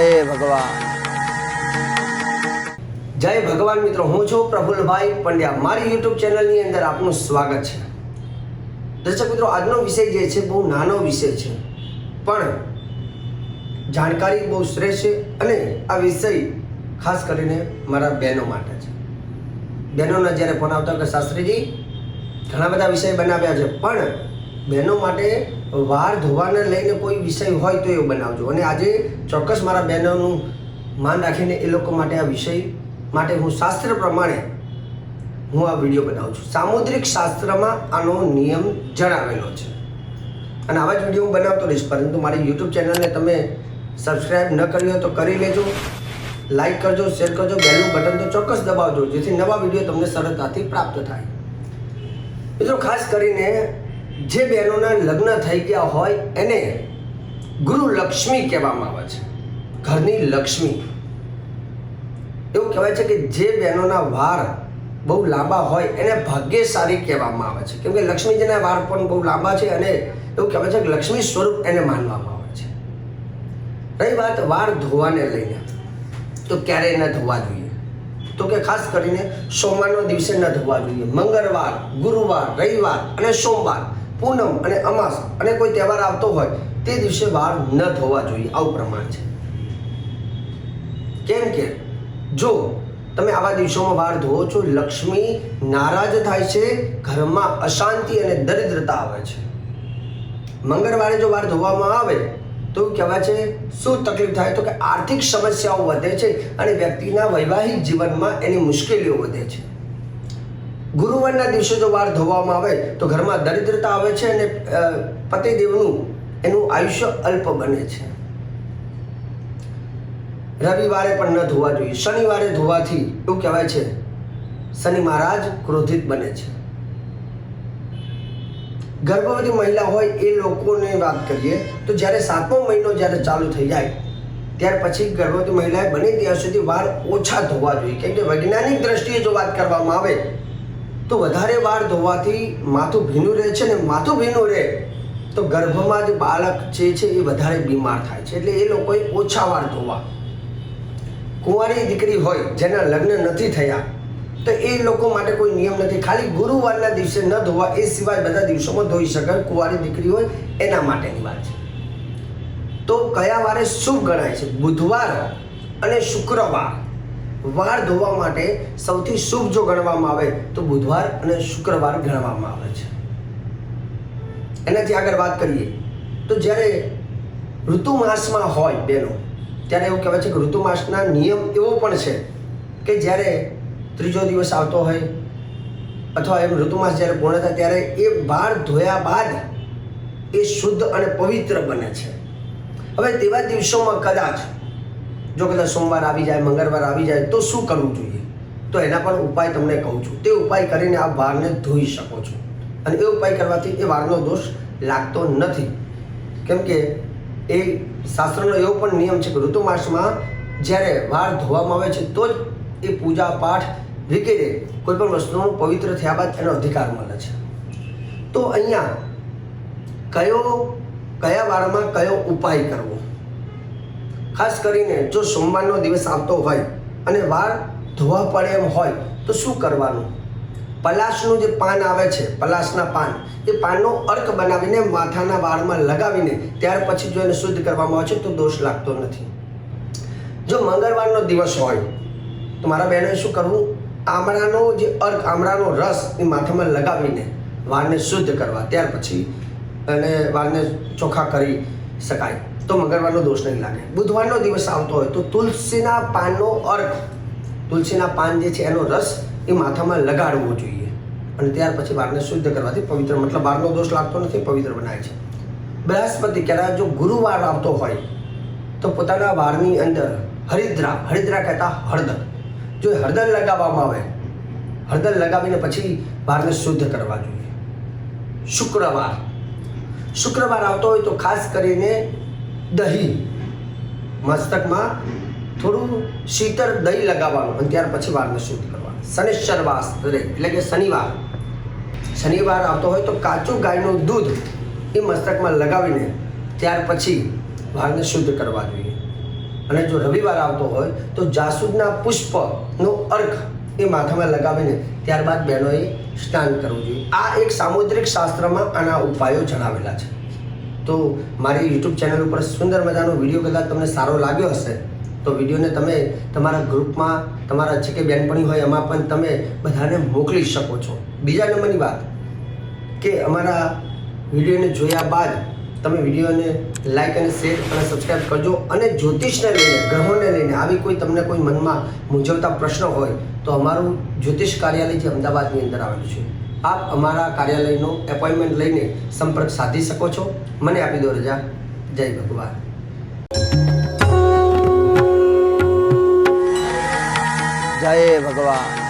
ભગવાન. જય ભગવાન મિત્રો, હું છું પ્રફુલભાઈ પંડ્યા. મારી યુટ્યુબ ચેનલની અંદર આપનું સ્વાગત છે. દર્શક મિત્રો, આજનો વિષય જે છે, બહુ નાનો વિષય છે. પણ જાણકારી બહુ શ્રેષ્ઠ છે અને આ વિષય ખાસ કરીને મારા બહેનો માટે છે. બહેનોના જ્યારે ફોન આવતા કે શાસ્ત્રીજી ઘણા બધા વિષય બનાવ્યા છે, પણ બહેનો માટે વાર ધોવાને લઈને કોઈ વિષય હોય તો એ બનાવજો. અને આજે ચોક્કસ મારા બહેનોનું માન રાખીને એ લોકો માટે આ વિષય માટે હું શાસ્ત્ર પ્રમાણે હું આ વીડિયો બનાવું છું. સામુદ્રિક શાસ્ત્રમાં આનો નિયમ જણાવેલો છે. અને આવા જ વીડિયો હું બનાવતો રહીશ. પરંતુ મારી યુટ્યુબ ચેનલને તમે સબસ્ક્રાઈબ ન કરી હોય તો કરી લેજો. લાઈક કરજો, શેર કરજો બેલનું બટન તો ચોક્કસ દબાવજો, જેથી નવા વીડિયો તમને સરળતાથી પ્રાપ્ત થાય. મિત્રો, ખાસ કરીને જે બહેનોના લગ્ન થઈ ગયા હોય એને ગુરુ લક્ષ્મી કહેવામાં આવે છે. ઘરની લક્ષ્મી. એવું કહેવાય છે કે જે બહેનોના વાર બહુ લાંબા હોય એને ભાગ્યશાળી કહેવામાં આવે છે. કેમ કે લક્ષ્મીજીના વાર પણ બહુ લાંબા છે અને એવું કહેવાય છે કે લક્ષ્મી સ્વરૂપ એને માનવામાં આવે છે. રહી વાત વાર ધોવાને લઈને. તો ક્યારે ન ધોવા જોઈએ? તો કે ખાસ કરીને સોમવારનો દિવસે ન ધોવા જોઈએ. મંગળવાર, ગુરુવાર, રવિવાર અને સોમવાર પૂનમ અને અમાસ અને કોઈ તહેવાર આવતો હોય તે દિવસે વાળ ન ધોવા જોઈએ. આવું પ્રમાણ છે. કેમ કે જો તમે આવા દિવસોમાં વાર ધોવો છો, લક્ષ્મી નારાજ થાય છે, ઘરમાં અશાંતિ અને દરિદ્રતા આવે છે. મંગળવારે જો વાર ધોવામાં આવે તો કહેવાય છે, શું તકલીફ થાય? તો કે આર્થિક સમસ્યાઓ વધે છે અને વ્યક્તિના વૈવાહિક જીવનમાં એની મુશ્કેલીઓ વધે છે. ગુરુવારના દિવસે જો વાર ધોવામાં આવે તો ઘરમાં દરિદ્રતા આવે છે અને પતિદેવનું એનું આયુષ્ય અલ્પ બને છે. રવિવારે પણ ન ધોવા જોઈએ. શનિવારે ધોવાથી એવું કહેવાય છે, શનિ મહારાજ ક્રોધિત બને છે. ગર્ભવતી મહિલા હોય એ લોકોને વાત કરીએ તો જ્યારે સાતમો મહિનો જ્યારે ચાલુ થઈ જાય, ત્યાર પછી ગર્ભવતી મહિલાએ બને ત્યાં સુધી વાળ ઓછા ધોવા જોઈએ. કેમ કે વૈજ્ઞાનિક દ્રષ્ટિએ જો વાત કરવામાં આવે તો વધારે વાર ધોવાથી માથું ભીનું રહે છે ને માથું ભીનું રહે તો ગર્ભમાં જે બાળક જે છે એ વધારે બીમાર થાય છે. એટલે એ લોકોએ ઓછા વાર ધોવા. કુંવારી દીકરી હોય, જેના લગ્ન નથી થયા, તો એ લોકો માટે કોઈ નિયમ નથી. ખાલી ગુરુવારના દિવસે ન ધોવા, એ સિવાય બધા દિવસોમાં ધોઈ શકાય. કુંવારી દીકરી હોય, એના માટેની વાત છે. તો કયા વારે શુભ ગણાય છે? બુધવાર અને શુક્રવાર. વાર ધોવા માટે સૌથી શુભ જો ગણવામાં આવે તો બુધવાર અને શુક્રવાર ગણવામાં આવે છે. એનાથી આગળ વાત કરીએ, તો જ્યારે ઋતુમાસમાં હોય બેનો, ત્યારે એવું કહેવાય છે કે ઋતુમાસના નિયમ એવો પણ છે કે જ્યારે ત્રીજો દિવસ આવતો હોય અથવા એમ ઋતુમાસ જ્યારે પૂર્ણ થાય ત્યારે એ વાળ ધોયા બાદ એ શુદ્ધ અને પવિત્ર બને છે. હવે તેવા દિવસોમાં કદાચ જો કદાચ સોમવાર આવી જાય, મંગળવાર આવી જાય, તો શું કરવું જોઈએ? તો એના પણ ઉપાય તમને કહું છું. તે ઉપાય કરીને આ વારને ધોઈ શકો છો. અને એ ઉપાય કરવાથી એ વારનો દોષ લાગતો નથી. કેમ કે એ શાસ્ત્રનો એવો પણ નિયમ છે કે ઋતુમાસમાં જ્યારે વાર ધોવામાં આવે છે, તો જ એ પૂજા પાઠ વગેરે કોઈ પણ વસ્તુનું પવિત્ર થયા બાદ એનો અધિકાર મળે છે. તો અહીંયા કયો, કયા વારમાં કયો ઉપાય કરવો? ખાસ કરીને જો સોમવારનો દિવસ આવતો હોય અને વાળ ધોવા પડે એમ હોય, તો શું કરવાનું? પલાશનું જે પાન આવે છે, પલાશના પાન, એ પાનનો અર્ક બનાવીને માથાના વાળમાં લગાવીને ત્યાર પછી જો એને શુદ્ધ કરવામાં આવે છે, તો દોષ લાગતો નથી. જો મંગળવારનો દિવસ હોય, તો મારા બહેનોએ શું કરવું? આમળાનો જે અર્ક, આમળાનો રસ એ માથામાં લગાવીને વાળને શુદ્ધ કરવા, ત્યાર પછી અને વાળને ચોખ્ખા કરી શકાય. તો મંગળવારનો દોષ નહીં લાગે. બુધવારનો દિવસ આવતો હોય તો તુલસીના પાનનો અર્ક, તુલસીના પાન જે છે એનો રસ એ માથામાં લગાડવો જોઈએ. અને ત્યાર પછી બારને શુદ્ધ કરવાથી પવિત્ર, મતલબ બારનો દોષ લાગતો નથી, પવિત્ર બનાય છે. બૃહસ્પતિ કહેવાય જો ગુરુવાર આવતો હોય તો પોતાના વાળની અંદર હરિદ્રા હરિદ્રા કહેતા હળદર. જો હળદર લગાવવામાં આવે, હળદર લગાવીને પછી વાળને શુદ્ધ કરવા જોઈએ. શુક્રવાર. શુક્રવાર આવતો હોય તો ખાસ કરીને દહીં મસ્તકમાં થોડું શીતળ દહીં લગાવવાનું અને ત્યાર પછી વાળને શુદ્ધ કરવાનું. શનિશ્ચર વાસ એટલે કે શનિવાર. શનિવાર આવતો હોય તો કાચું ગાયનું દૂધ એ મસ્તકમાં લગાવીને ત્યાર પછી વાળને શુદ્ધ કરવા જોઈએ. અને જો રવિવાર આવતો હોય તો જાસૂદના પુષ્પનો અર્ક એ માથામાં લગાવીને ત્યારબાદ બહેનોએ સ્નાન કરવું જોઈએ. આ એક સામુદ્રિક શાસ્ત્રમાં આના ઉપાયો જણાવેલા છે. તો મારી યુટ્યુબ ચેનલ ઉપર સુંદર મજાનો વીડિયો કદાચ તમને સારો લાગ્યો હશે, તો વિડીયોને તમે તમારા ગ્રુપમાં તમારા જે કે બેનપણી હોય એમાં પણ તમે બધાને મોકલી શકો છો. બીજા નંબરની વાત કે અમારા વિડીયોને જોયા બાદ તમે વિડીયોને લાઈક અને શેર અને સબસ્ક્રાઈબ કરજો અને જ્યોતિષને લઈને, ગ્રહોને લઈને આવી કોઈ તમને કોઈ મનમાં મૂંઝવતા પ્રશ્ન હોય તો અમારું જ્યોતિષ કાર્યાલય જે અમદાવાદની અંદર આવેલું છે. આપ અમારા કાર્યાલયનો એપોઇન્ટમેન્ટ લઈને સંપર્ક સાધી શકો છો. મને આપી દો રજા. જય ભગવાન. જય ભગવાન.